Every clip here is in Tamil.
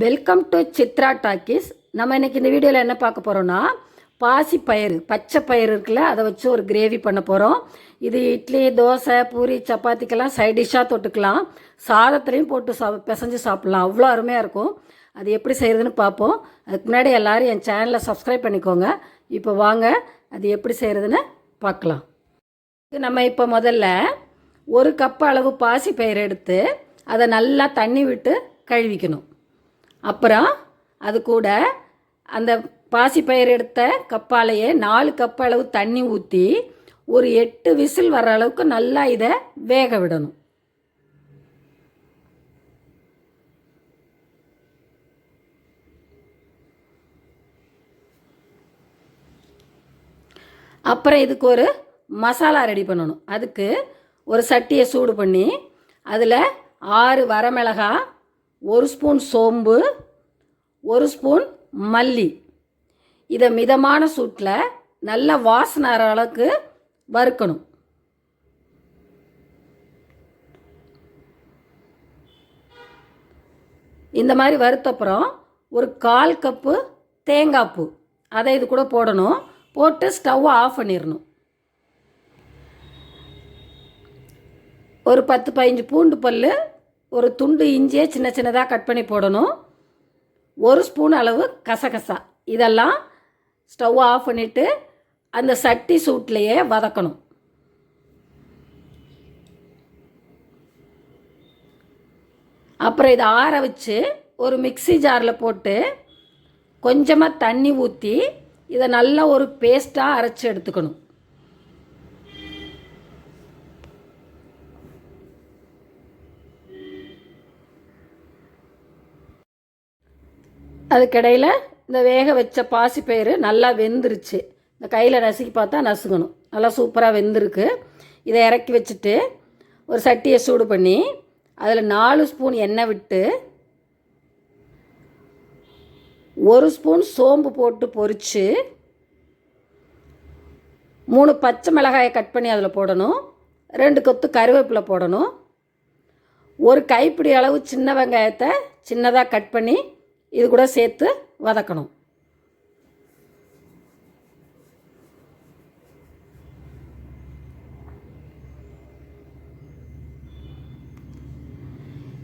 வெல்கம் டு சித்ரா டாக்கீஸ் நம்ம இன்னைக்கு இந்த வீடியோவில் என்ன பார்க்க போகிறோம்னா பாசி பயிறு பச்சை பயிறு இருக்குல்ல அதை வச்சு ஒரு கிரேவி பண்ண போகிறோம் இது இட்லி தோசை பூரி சப்பாத்திக்கெல்லாம் சைட் டிஷ்ஷாக தொட்டுக்கலாம். சாதத்துலேயும் போட்டு சா பிசைஞ்சு சாப்பிட்லாம். அவ்வளோ அருமையாக இருக்கும். அது எப்படி செய்கிறதுன்னு பார்ப்போம். அதுக்கு முன்னாடி எல்லோரும் என் சேனலை சப்ஸ்கிரைப் பண்ணிக்கோங்க. இப்போ வாங்க அது எப்படி செய்கிறதுன்னு பார்க்கலாம். நம்ம இப்போ முதல்ல ஒரு கப் அளவு பாசி பயிர் எடுத்து அதை நல்லா தண்ணி விட்டு கழுவிக்கணும். அப்புறம் அது கூட அந்த பாசிப்பயிர் எடுத்த கப்பாலையே நாலு கப் அளவு தண்ணி ஊற்றி ஒரு எட்டு விசில் வர அளவுக்கு நல்லா இதை வேக விடணும். அப்புறம் இதுக்கு ஒரு மசாலா ரெடி பண்ணணும். அதுக்கு ஒரு சட்டியை சூடு பண்ணி அதில் ஆறு வரமிளகாய் ஒரு ஸ்பூன் சோம்பு ஒரு ஸ்பூன் மல்லி. இதை மிதமான சூட்டில் நல்ல வாசனை அளவுக்கு வறுக்கணும். இந்த மாதிரி வறுத்தப்புறம் ஒரு கால் கப்பு தேங்காய் பூ. அதை இது கூட போடணும். போட்டு ஸ்டவ்வை ஆஃப் பண்ணிடணும் ஒரு பத்து பதினஞ்சு பூண்டு பல் ஒரு துண்டு இஞ்சியை சின்ன சின்னதாக கட் பண்ணி போடணும். ஒரு ஸ்பூன் அளவு கசகசா. இதெல்லாம் ஸ்டவ் ஆஃப் பண்ணிவிட்டு அந்த சட்டி சூட்லேயே வதக்கணும். அப்புறம் இதை ஆற வச்சு ஒரு மிக்ஸி ஜாரில் போட்டு கொஞ்சமாக தண்ணி ஊற்றி இதை நல்லா ஒரு பேஸ்ட்டாக அரைச்சி எடுத்துக்கணும். அதுக்கிடையில் இந்த வேக வச்ச பாசிப்பயிறு நல்லா வெந்துருச்சு. இந்த கையில் நசுக்கி பார்த்தா நசுக்கணும் நல்லா சூப்பராக வெந்திருக்கு. இதை இறக்கி வச்சுட்டு ஒரு சட்டியை சூடு பண்ணி அதில் நாலு ஸ்பூன் எண்ணெய் விட்டு ஒரு ஸ்பூன் சோம்பு போட்டு பொரித்து மூணு பச்சை மிளகாயை கட் பண்ணி அதில் போடணும். ரெண்டு கொத்து கருவேப்பிலை போடணும். ஒரு கைப்பிடி அளவு சின்ன வெங்காயத்தை சின்னதாக கட் பண்ணி இது கூட சேர்த்து வதக்கணும்.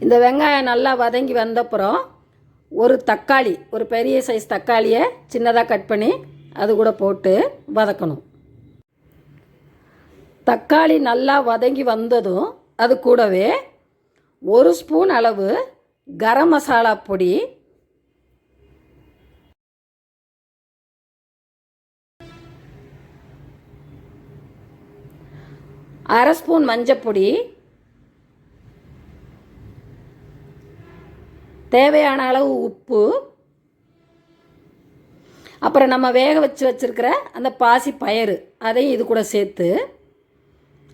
இந்த வெங்காயம் நல்லா வதங்கி வந்தப்புறம் ஒரு தக்காளி ஒரு பெரிய சைஸ் தக்காளியை சின்னதாக கட் பண்ணி அது கூட போட்டு வதக்கணும். தக்காளி நல்லா வதங்கி வந்ததும் அது கூடவே ஒரு ஸ்பூன் அளவு கரம் மசாலா பொடி அரை ஸ்பூன் மஞ்சப்பொடி தேவையான அளவு உப்பு. அப்புறம் நம்ம வேக வச்சு வச்சுருக்கிற அந்த பாசி பயறு அதையும் இது கூட சேர்த்து.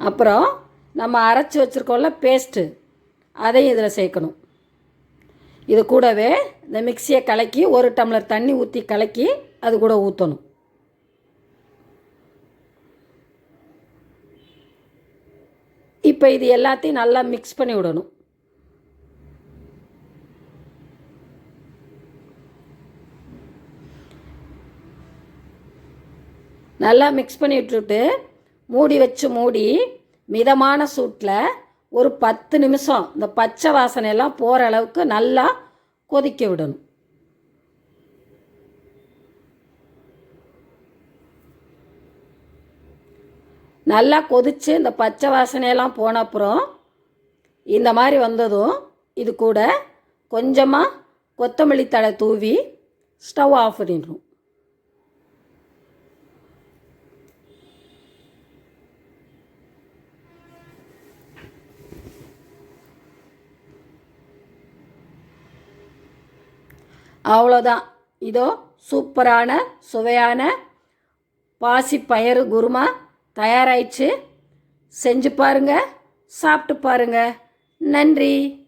அப்புறம் நம்ம அரைச்சி வச்சுருக்கோம்ல பேஸ்ட்டு அதையும் இதில் சேர்க்கணும். இது கூடவே இந்த மிக்சியை கலக்கி ஒரு டம்ளர் தண்ணி ஊற்றி கலக்கி அது கூட ஊற்றணும் இப்போ இது எல்லாத்தையும் நல்லா மிக்ஸ் பண்ணி விடணும். நல்லா மிக்ஸ் பண்ணி விட்டுட்டு மூடி வச்சு மூடி மிதமான சூட்டில் ஒரு பத்து நிமிஷம் இந்த பச்சை வாசனையெல்லாம் போகிற அளவுக்கு நல்லா கொதிக்க விடணும். நல்லா கொதித்து இந்த பச்சை வாசனையெல்லாம் போன அப்புறம் இந்த மாதிரி வந்ததும் இது கூட கொஞ்சமாக கொத்தமல்லி தழை தூவி ஸ்டவ் ஆஃப் பண்ணிடணும். அவ்வளோதான் இதோ சூப்பரான சுவையான பாசி பயறு குருமா தயாராயிடுச்சு. செஞ்சு பாருங்க சாப்பிட்டு பாருங்க. நன்றி.